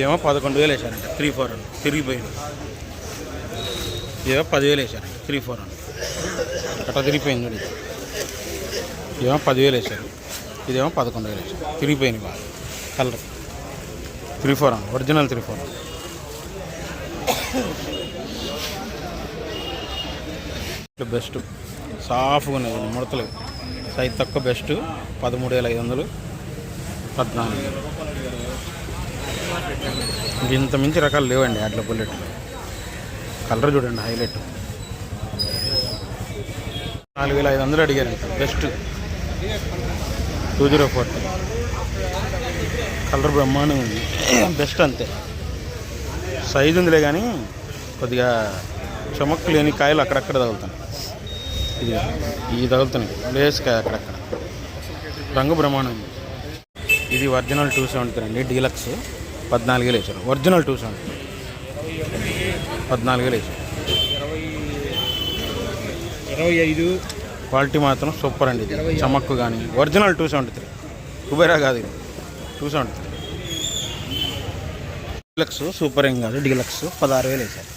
ఇదేమో పదకొండు వేలు వేసారంట త్రీ ఫోర్ అని తిరిగిపోయింది. ఇదేమో పదివేలు వేసారంట త్రీ ఫోర్ అని అట్లా తిరిగిపోయింది చూడు ఇది. ఇదేమో పదివేలు వేసారు ఇదేమో పదకొండు వేలు వేసారు తిరిగిపోయింది బాగా. కలర్ త్రీ ఫోర్ అని ఒరిజినల్ త్రీ ఫోర్ బెస్ట్ సాఫ్గా ఉన్నాయి ముడతలు. సైజ్ తక్కువ బెస్ట్ పదమూడు వేల ఐదు వందలు. పద్నాలుగు వేలు. ఇంత మించి రకాలు లేవండి అట్లా బుల్లెట్. కలర్ చూడండి హైలైట్. నాలుగు వేల ఐదు వందలు అడిగారంట best. Two zero four. Colour బ్రహ్మాండంగా ఉంది. బెస్ట్ అంతే. సైజు ఉందిలే కానీ కొద్దిగా చమక్కు లేని కాయలు అక్కడక్కడ తగులుతున్నాయి. ఇది ఇవి తగులుతున్నాయి. లేసుకాయ అక్కడక్కడ. రంగు బ్రహ్మాండం ఉంది. ఇది ఒరిజినల్ టూ సెవెంటీ అండి డీలక్స్. పద్నాలుగు వేసారు ఒరిజినల్ టూ సెవెంటీ పద్నాలుగు వేసారు ఇరవై ఐదు. క్వాలిటీ మాత్రం సూపర్ అండి ఇది. చమక్కు కానీ original two seventy three Kubera కాదు ఇది. Two seventy three deluxe super ఏం కాదు. డీలక్స్ పదహారు వేలు వేసారు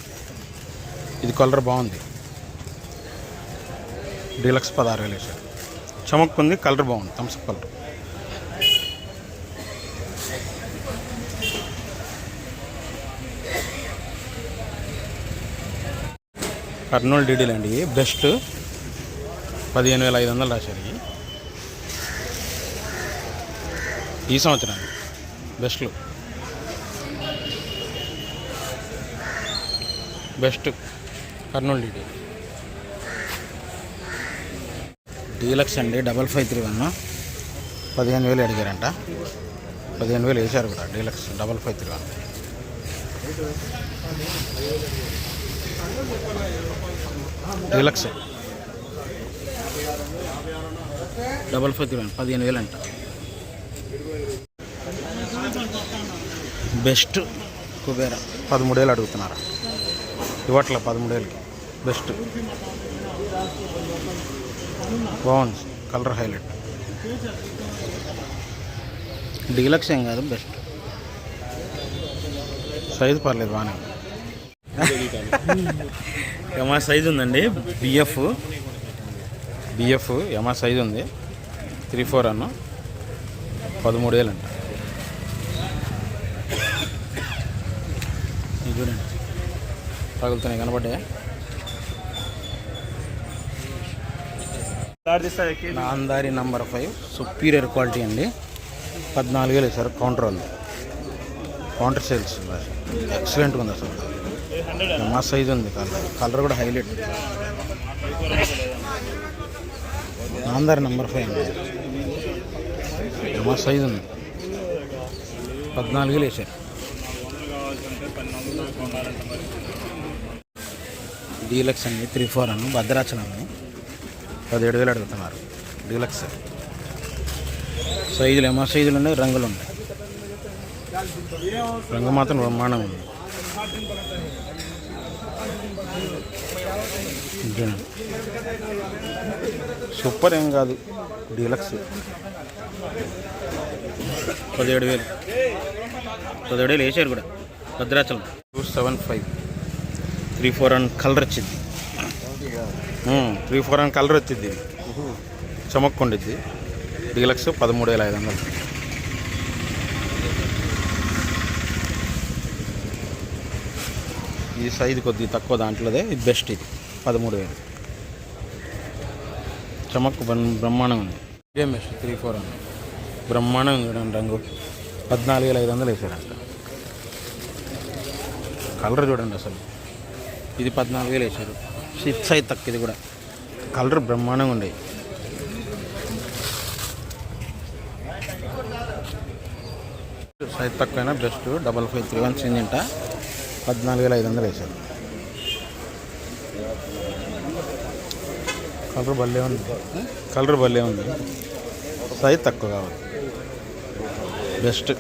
ఇది కలర్ బాగుంది. డీలక్స్ పదహారు వేలు వేసారు చమక్కు ఉంది కలర్ బాగుంది. Thums Up colour. కర్నూలు డీడీలు అండి. బెస్ట్. పదిహేను వేల ఐదు వందలు రాశారు. ఈ సంవత్సరం బెస్ట్లు. Best Kurnool DD. డీలక్స్ అండి. Double five three one. పదిహేను వేలు అడిగారంట. పదిహేను వేలు వేశారు కూడా deluxe. Double five three one. Deluxe double five three పదిహేను వేలు అంట. బెస్ట్ కుబేరా. పదమూడు వేలు అడుగుతున్నారా? ఇవ్వట్లే పదమూడు వేలకి. బెస్ట్ బాగుంది. కలర్ హైలైట్ డీలక్స్ ఏం కాదు బెస్ట్ సైజు పర్లేదు బాగానే. యమా సైజు ఉందండి. బిఎఫ్ బిఎఫ్ యమా సైజు ఉంది. త్రీ ఫోర్ అన్న. పదమూడు వేలు అంట. చూడండి. తగులుతున్నాయి కనబడ్డాయా? Namdhari number five. Superior quality అండి. పద్నాలుగు వేలు సార్ కౌంటర్ ఉంది. కౌంటర్ సేల్స్ ఎక్సలెంట్గా ఉంది అసలు. మా సైజ్ ఉంది కలర్. కలర్ కూడా హైలైట్. నాందారి నెంబర్ ఫైవ్ అండి. మా సైజ్ ఉంది. పద్నాలుగు వేలు వేసారు. డీలక్స్ అండి త్రీ ఫోర్ అను భద్రాచలం అని పదిహేడు వేలు అడుగుతున్నారు. డీలక్స్. సైజులు ఏమో సైజులు ఉన్నాయి రంగులు ఉన్నాయి. రంగు మాత్రం బ్రహ్మాండం ఉంది. సూపర్ ఏం కాదు. డీలక్స్. పదిహేడు వేలు. పదిహేడు వేలు వేసారు కూడా. Bhadrachalam. Two seven five. Three four and colour వచ్చింది. త్రీ ఫోర్ అండ్ కలర్ వచ్చింది. చమక్కుండిద్ది. డీలక్స్ పదమూడు వేల ఐదు వందలు. ఈ సైజు కొద్దిగా తక్కువ దాంట్లోదే ఇది బెస్ట్ ఇది. పదమూడు వేలు. చమక్కు బ్రహ్మాండం ఉంది. ఇదే బెస్ట్ త్రీ ఫోర్ అని బ్రహ్మాండం ఉంది చూడండి రంగు. పద్నాలుగు వేల ఐదు వందలు వేసారంట కలర్ చూడండి అసలు. ఇది పద్నాలుగు వేలు వేసారు. సిక్స్ సైజ్ తక్కువ ఇది కూడా. కలర్ బ్రహ్మాండంగా ఉండేవి సైజ్ తక్కువైనా best double five three one Syngenta పద్నాలుగు వేల ఐదు వందలు వేసారు కలర్ భలే ఉంది. కలర్ భలే ఉంది. సైజ్ తక్కువ కావాలి. బెస్ట్.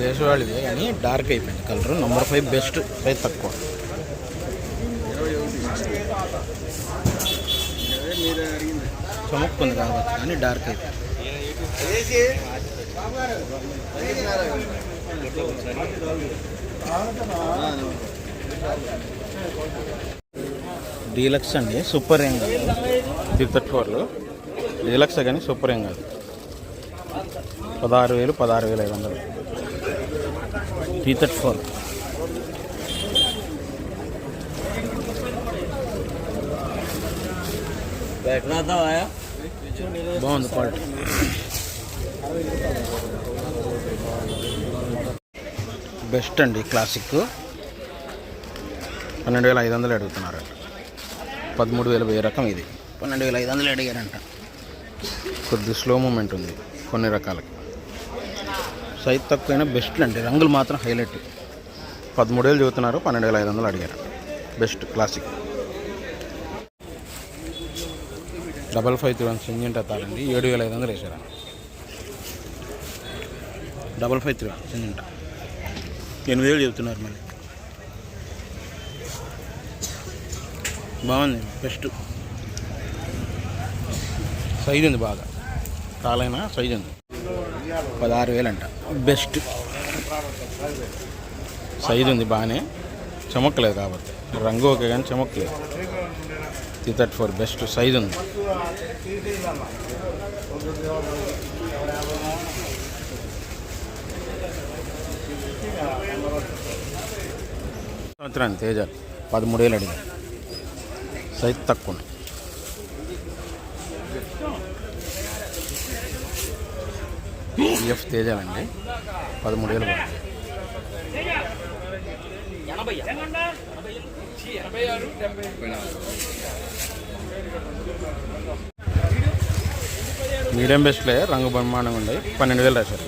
దేశవాళిదే కానీ డార్క్ అయిపోయింది. Colour number five best. Size తక్కువ. చముక్కుంది కావచ్చు కానీ డార్క్ అయిపోయింది. డీలక్స్ అండి సూపర్ ఏం కాదు త్రీ థర్టీ ఫోర్లు డీలక్స్ కానీ సూపర్ ఏం కాదు పదహారు వేలు పదహారు వేల ఐదు వందలు. త్రీ థర్టీ ఫోర్ బాగుంది క్వాలిటీ. బెస్ట్ అండి క్లాసిక్. పన్నెండు వేల ఐదు వందలు అడుగుతున్నారు. పదమూడు వేల వెయ్యి రకం ఇది. పన్నెండు వేల ఐదు వందలు అడిగారంట. కొద్ది స్లో మూమెంట్ ఉంది కొన్ని రకాలకి. సైజ్ తక్కువైనా బెస్ట్ అండి రంగులు మాత్రం హైలైట్ పదమూడు వేలు చెబుతున్నారు పన్నెండు వేల ఐదు వందలు అడిగారు. Best classic double five three one Syngenta తారండి ఏడు వేల ఐదు వందలు వేసారా డబల్ ఫైవ్ త్రీ వన్ ఎనిమిది వేలు చెబుతున్నారు మళ్ళీ. బాగుంది బెస్ట్. సైజ్ ఉంది బాగా. కాలైనా సైజ్ ఉంది. పదహారు వేలు అంట. బెస్ట్. సైజ్ ఉంది బాగానే. చమక్కలేదు కాబట్టి. రంగు ఓకే కానీ చమక్కలేదు. Three thirty four best. Size ఉంది. సంవత్సరాన్ని తేజ పదమూడు వేలు అడిగారు సైజ్ తక్కువ ఉంది. ఎఫ్ తేజాలండి. పదమూడు వేలు పడుతుంది. మీడియం బెస్ట్లే రంగు బ్రహ్మాండంగా ఉండే పన్నెండు వేలు రాశారు.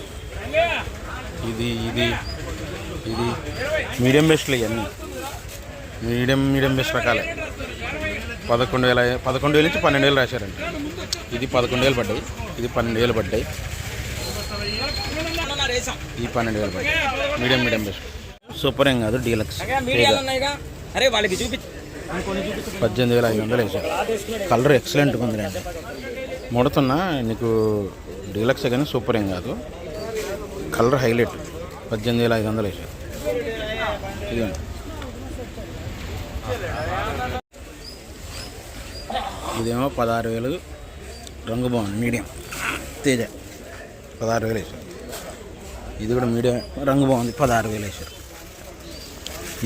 ఇది ఇది ఇది మీడియం బెస్ట్లే ఇవన్నీ. మీడియం మీడియం బెస్ట్ రకాలే. పదకొండు వేల పదకొండు వేల నుంచి పన్నెండు వేలు రాశారండి ఇది పదకొండు వేలు పడ్డాయి. ఇది పన్నెండు వేలు పడ్డాయి. ఈ పన్నెండు వేలు పడ్డాయి. Medium medium best. సూపర్ ఏం కాదు డీలక్స్. పద్దెనిమిది వేల ఐదు వందలు వేసారు కలర్ ఎక్సలెంట్గా ఉందిలేండి ముడుతున్నా నీకు డీలక్స్ కానీ సూపర్ ఏం కాదు. Colour highlight. పద్దెనిమిది వేల ఐదు వందలు వేసారు ఇదేమో పదహారు వేలు రంగు బాగుంది మీడియం. తేజ. పదహారు వేలు వేసారు. ఇది కూడా మీడియం రంగు బాగుంది పదహారు వేలు వేసారు.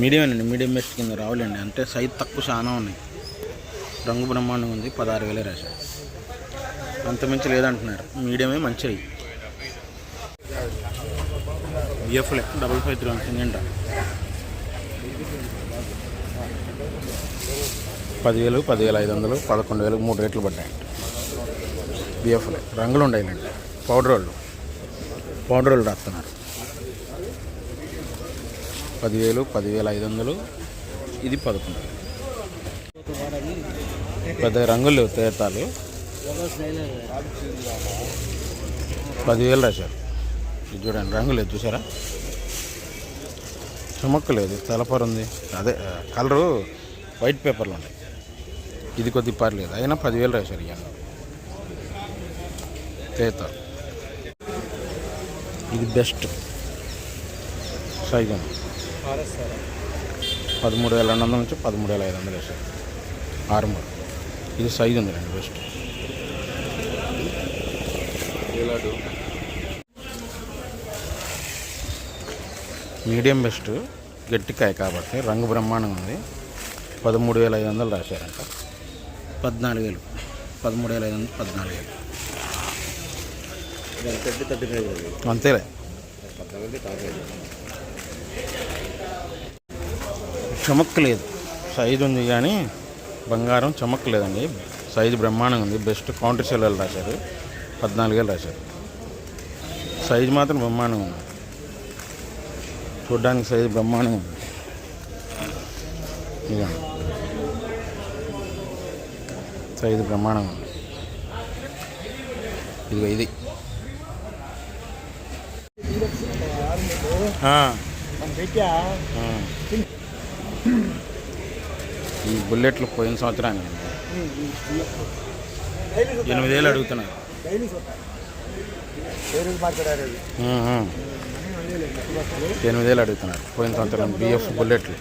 మీడియం అండి మీడియం బెస్ట్ కింద రావులేండి అంటే సైజ్ తక్కువ చాలా ఉన్నాయి. రంగు బ్రహ్మాండం ఉంది పదహారు వేలే రాశారు. అంత మించి లేదంటున్నారు మీడియమే మంచిది. బిఎఫ్లే double five three one Syngenta పదివేలు పదివేల ఐదు వందలు పదకొండు వేలు మూడు రేట్లు పడ్డాయి. బిఎఫ్లే రంగులు ఉండేయండి పౌడర్ వాళ్ళు. పౌడర్ వాళ్ళు రాస్తున్నారు. పదివేలు పదివేల ఐదు వందలు. ఇది పదకొండు. పెద్ద రంగులు తీర్థాలు పదివేలు రాశారు. ఇది చూడండి రంగు లేదు చూసారా? చుమక్కు లేదు తలపర ఉంది. అదే కలరు వైట్ పేపర్లు ఉన్నాయి. ఇది కొద్ది పర్లేదు అయినా పదివేలు రాశారు ఇవన్నీ తేత ఇది బెస్ట్. సైజు పదమూడు వేల రెండు వందల నుంచి పదమూడు వేల ఐదు వందలు వేసారు ఆరుమూర్. ఇది సైజ్ ఉంది రండి బెస్ట్. మీడియం బెస్ట్ గట్టికాయ కాబట్టి రంగు బ్రహ్మాండంగా ఉంది. పదమూడు వేల ఐదు వందలు రాశారంట. పద్నాలుగు వేలు పదమూడు వేల ఐదు వందలు పద్నాలుగు వేలు అంతేలే. చమక్ లేదు. సైజు ఉంది కానీ బంగారం చమక్ లేదండి. సైజు బ్రహ్మాండంగా ఉంది. బెస్ట్ కౌంటర్ సెల్లర్లు రాశారు. పద్నాలుగు వేలు రాశారు. సైజు మాత్రం బ్రహ్మాండంగా ఉంది. చూడ్డానికి సైజు బ్రహ్మాండంగా ఉంది. ఇదిగోండి సైజు బ్రహ్మాండంగా ఉంది. ఇదిగో ఇది. ఈ బుల్లెట్లు పోయిన సంవత్సరానికి ఎనిమిది వేలు అడుగుతున్నారు. ఎనిమిది వేలు అడుగుతున్నారు. పోయిన సంవత్సరం బిఎఫ్ బుల్లెట్లు.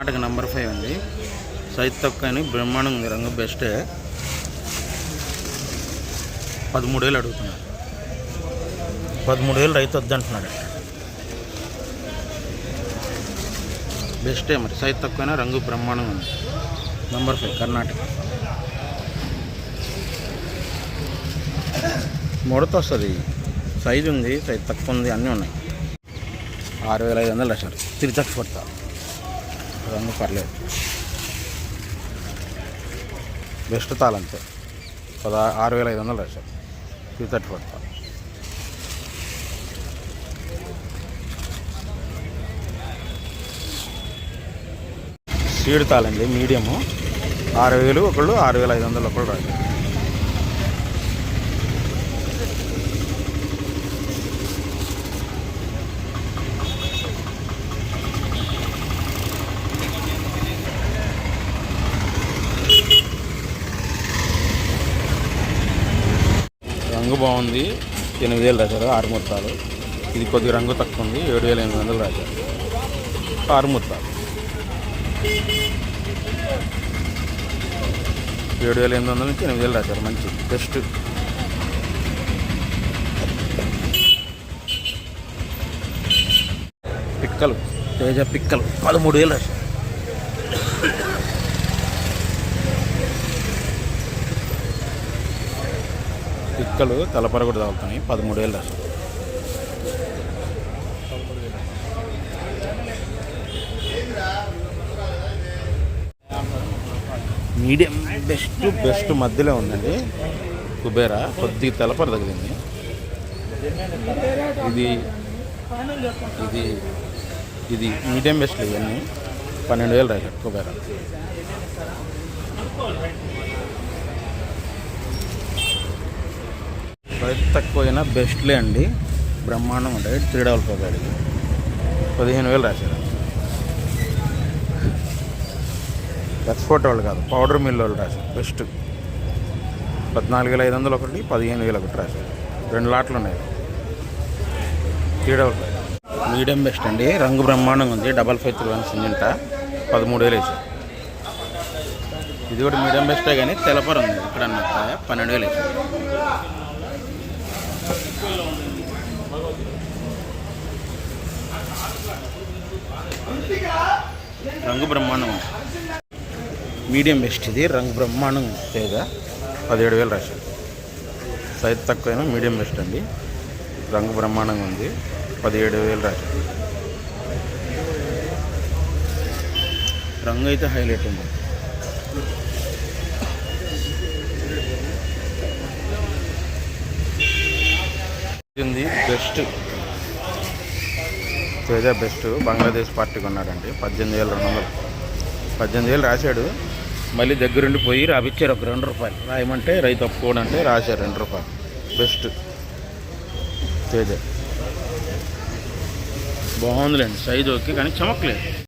నాటక నెంబర్ ఫైవ్ అండి. సైజ్ తక్కువ అని బ్రహ్మాండం ఉంది. రంగు బెస్టే. పదమూడు వేలు అడుగుతున్నారు. పదమూడు వేలు రైతు వద్దంటున్నాడు. బెస్టే మరి. సైజ్ తక్కువైనా రంగు బ్రహ్మాండం ఉంది. Number five Karnataka. ముడత వస్తుంది. సైజు ఉంది సైజ్ తక్కువ ఉంది అన్నీ ఉన్నాయి. ఆరు వేల ఐదు వందలు లక్షలు. తిరిగి పడతా రంగు పర్లేదు. బెస్ట్ తాళంతే పదా ఆరు వేల ఐదు వందలు లక్షలు. తిరిగి పడతా సీడ్ తాళండి మీడియము. ఆరు వేలు ఒకళ్ళు ఆరు వేల ఐదు వందలు ఒకళ్ళు రాశారు రంగు బాగుంది ఎనిమిది వేలు రాశారు ఆరు ముత్తాలు. ఇది కొద్దిగా రంగు తక్కువ ఉంది ఏడు వేల ఎనిమిది వందలు రాశారు. ఆరు ముత్తాలు. ఏడు వేల ఎనిమిది వందల నుంచి ఎనిమిది వేలు రాశారు మంచి బెస్ట్ పిక్కలు తేజ పిక్కలు పదమూడు వేలు రాశారు. పిక్కలు తలపర కూడా తాగుతున్నాయి పదమూడు వేలు రాశారు మీడియం బెస్ట్ బెస్ట్ మధ్యలో ఉందండి. కుబేరా కొద్దిగా తలపర తగిలింది. ఇది ఇది ఇది మీడియం బెస్ట్ ఇవన్నీ. పన్నెండు వేలు రాశాడు కుబేరా. రైతు తక్కువైనా బెస్ట్లే అండి. బ్రహ్మాండం ఉంటాయి. త్రీ డబల్ ఫైవ్ గాడికి పదిహేను వేలు రాశారు. ఎక్స్పోర్ట్ వాళ్ళు కాదు పౌడర్ మిల్ వాళ్ళు రాశారు. బెస్ట్. పద్నాలుగు వేల ఐదు వందలు ఒకటి పదిహేను వేలు ఒకటి రాశారు. రెండు లాట్లు ఉన్నాయి. Three double five. Medium best అండి. రంగు బ్రహ్మాండంగా ఉంది. Double five three one Syngenta. పదమూడు వేలు వేసారు ఇది కూడా మీడియం బెస్టే కానీ తెలపర ఉంది. ఇక్కడ అన్నట్టు పన్నెండు వేలు వేసారు రంగు బ్రహ్మాండం మీడియం బెస్ట్ ఇది రంగు బ్రహ్మాండం ఉంది తేజ పదిహేడు వేలు రాశారు. సైజ్ తక్కువైనా మీడియం బెస్ట్ అండి. రంగు బ్రహ్మాండంగా ఉంది. పదిహేడు వేలు రాశారు. రంగు అయితే హైలైట్ ఉంది. ఉంది బెస్ట్. తేజ బెస్ట్ బంగ్లాదేశ్ పార్టీకి ఉన్నాడండి పద్దెనిమిది వేల రెండు వందలు. పద్దెనిమిది వేలు రాశాడు. మళ్ళీ దగ్గరుండి పోయి రాపిచ్చారు ఒక రెండు రూపాయలు. రాయమంటే రైతు ఒప్పుకోవడం అంటే రాశారు రెండు రూపాయలు. బెస్ట్. తేజ. బాగుందిలేండి. సైజు ఓకే కానీ చమకలేదు.